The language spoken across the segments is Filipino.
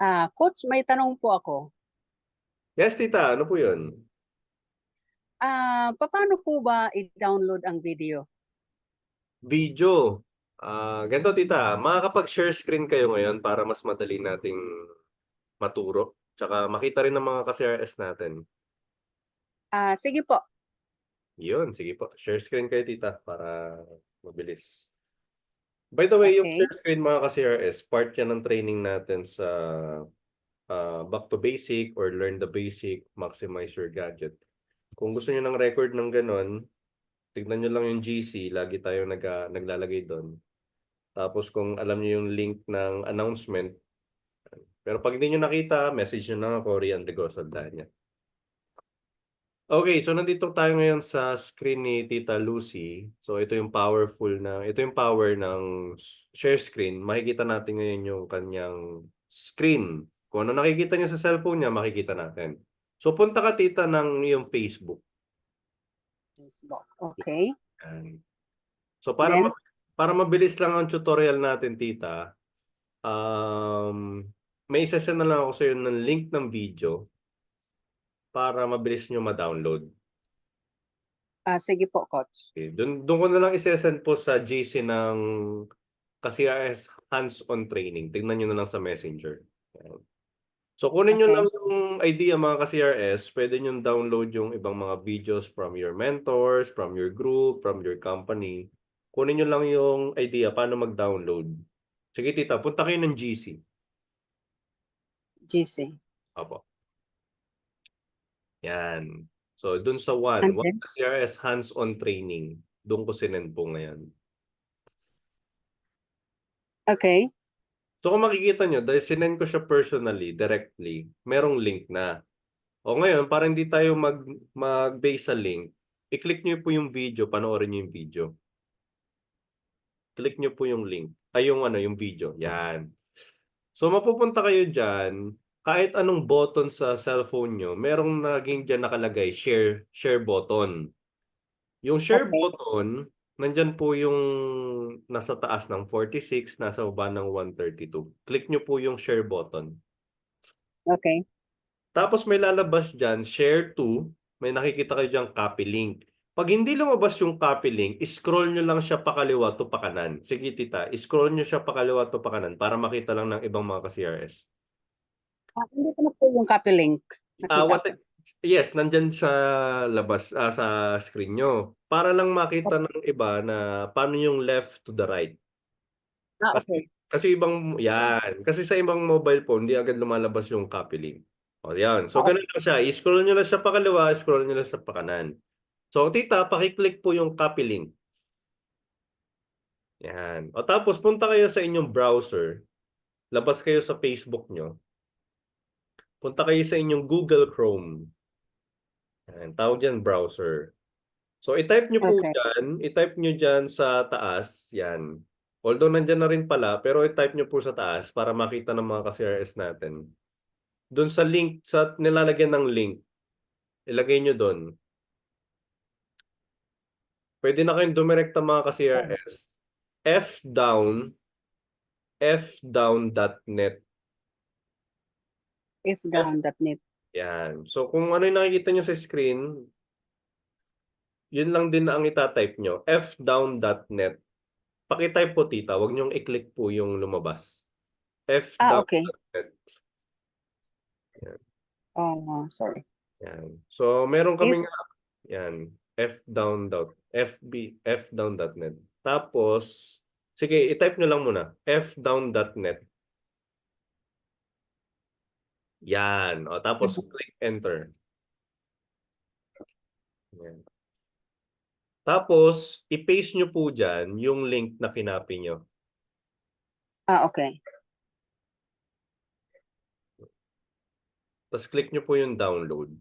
Ah, coach, may tanong po ako. yes, tita. Ano po yun? Ah, paano po ba i-download ang video? Video. Ah, ganito, tita. Makakapag-share screen kayo ngayon para mas madali nating maturo. Tsaka makita rin ng mga ka-CRS natin. Ah, sige po. Yun, sige po. Share screen kayo, tita, para mabilis. By the way, yung Okay. share screen mga ka-CRS, part yan ng training natin sa ah, Back to Basic or Learn the Basic, Maximize Your Gadget. Kung gusto nyo ng record ng ganon, tignan nyo lang yung GC, lagi tayo nag, ah, naglalagay doon. Tapos kung alam nyo yung link ng announcement, pero pag hindi nyo nakita, message nyo lang ako, Rian Rigo Saldana. Okay, so nandito tayo ngayon sa screen ni Tita Lucy. So ito yung powerful na, ito yung power ng share screen. Makikita natin ngayon yung kanyang screen. Kung ano nakikita niya sa cellphone niya, makikita natin. So punta ka tita ng iyong Facebook. Facebook. Okay. Yan. So para Then? ma- para mabilis lang ang tutorial natin tita, um, may isasend na lang ako sa iyo ng link ng video para mabilis nyo ma-download. Ah, sige po, coach. Okay. Doon, doon ko na lang isesend po sa GC ng KCRS hands-on training. Tignan nyo na lang sa messenger. Ayan. So kunin nyo Okay. lang yung idea mga ka-CRS, pwede nyo download yung ibang mga videos from your mentors, from your group, from your company. Kunin nyo lang yung idea paano mag-download. Sige tita, punta kayo ng GC. GC. Apo. Yan. So dun sa one, And one? KCRS hands-on training. Doon ko sinend po ngayon. Okay. So kung makikita nyo, dahil sinend ko siya personally, directly, merong link na. O ngayon, para hindi tayo mag, mag-base sa link, i-click nyo po yung video, panoorin nyo yung video. Click nyo po yung link. Ay, yung ano, yung video. Yan. So mapupunta kayo dyan, kahit anong button sa cellphone nyo, merong naging dyan nakalagay, share, share button. Yung share Okay. button, nandyan po yung nasa taas ng 46, nasa baba ng 132. Click nyo po yung share button. Okay. Tapos may lalabas dyan, share to, may nakikita kayo dyan, copy link. Pag hindi lumabas yung copy link, scroll nyo lang siya pakaliwa to pakanan. Sige tita, scroll nyo siya pakaliwa to pakanan para makita lang ng ibang mga ka-CRS. Ah, hindi ko na po yung copy link. Ah, Nakita what, ko. yes, nandyan sa labas, ah, sa screen nyo. Para lang makita ng iba na paano yung left to the right. Ah, Kasi, okay. kasi ibang, yan. Kasi sa ibang mobile phone, hindi agad lumalabas yung copy link. O, yan. So, Okay. ganun lang siya. I-scroll nyo lang siya pa kaliwa, scroll nyo lang siya pa kanan. So, tita, pakiclick po yung copy link. Yan. O, tapos, punta kayo sa inyong browser. Labas kayo sa Facebook nyo. Punta kayo sa inyong Google Chrome. Yan. Tawag dyan, browser. So, i-type nyo po Okay. dyan. I-type nyo dyan sa taas. Yan. Although nandyan na rin pala, pero i-type nyo po sa taas para makita ng mga ka-CRS natin. Doon sa link, sa nilalagyan ng link, ilagay nyo doon. Pwede na kayong dumirekta mga ka-CRS. fdown, fdown.net. Fdown.net. Yan. So, kung ano yung nakikita nyo sa screen, yun lang din ang itatype nyo. fdown.net. Pakitype po, tita. Huwag nyong i-click po yung lumabas. Ah, okay. fdown.net. Oh, sorry. Yan. So, meron kaming yan, fdown fb fdown.net. Tapos sige, i-type nyo lang muna fdown.net. Yan. O tapos Mhm. click enter. Yan. Tapos i-paste nyo po diyan yung link na kinapi nyo. Ah, okay. Tapos click nyo po yung download.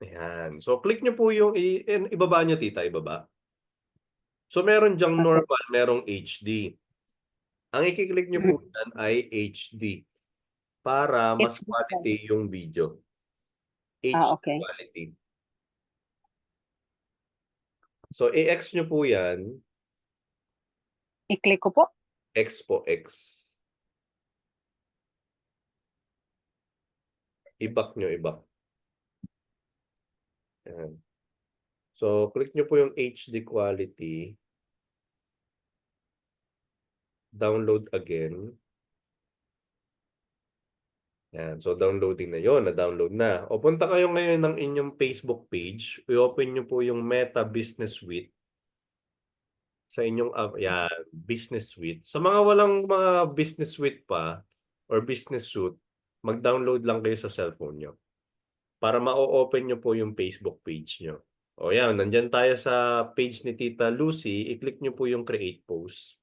Ayan. So, click nyo po yung, i- ibaba nyo, tita, ibaba. So, meron Okay. normal, merong HD. Ang i-click nyo po dyan ay HD. Para mas quality yung video. HD Ah, okay. quality. So, i-X nyo po yan. I-click ko po. X po, X. I-back nyo, i-back. Yan. So, click nyo po yung HD quality. Download again. Yan. So, downloading na yon Na-download na. O, punta kayo ngayon ng inyong Facebook page. I-open nyo po yung Meta Business Suite sa inyong app. Yan. Business Suite. Sa mga walang mga Business Suite pa or Business Suite, mag-download lang kayo sa cellphone nyo. Para ma-open nyo po yung Facebook page nyo. O yan, nandyan tayo sa page ni Tita Lucy. I-click nyo po yung Create Post.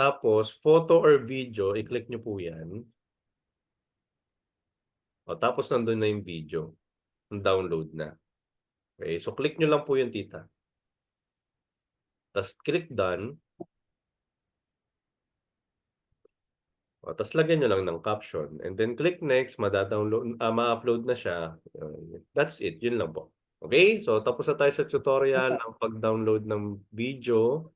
Tapos, photo or video, i-click nyo po yan. O, tapos nandun na yung video. Download na. Okay, so click nyo lang po yung tita. Tapos click done. O, tapos lagyan nyo lang ng caption. And then click next, madadownload, ah, ma-upload na siya. That's it, yun lang po. Okay, so tapos na tayo sa tutorial ng pag-download ng video.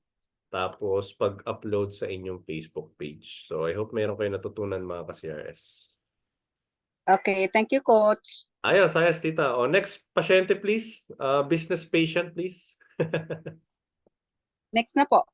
Tapos pag-upload sa inyong Facebook page. So I hope meron kayo natutunan mga ka-CRS. Okay, thank you, Coach. Ayos, ayos, tita. O, next pasyente, please. Uh, business patient, please. Next na po.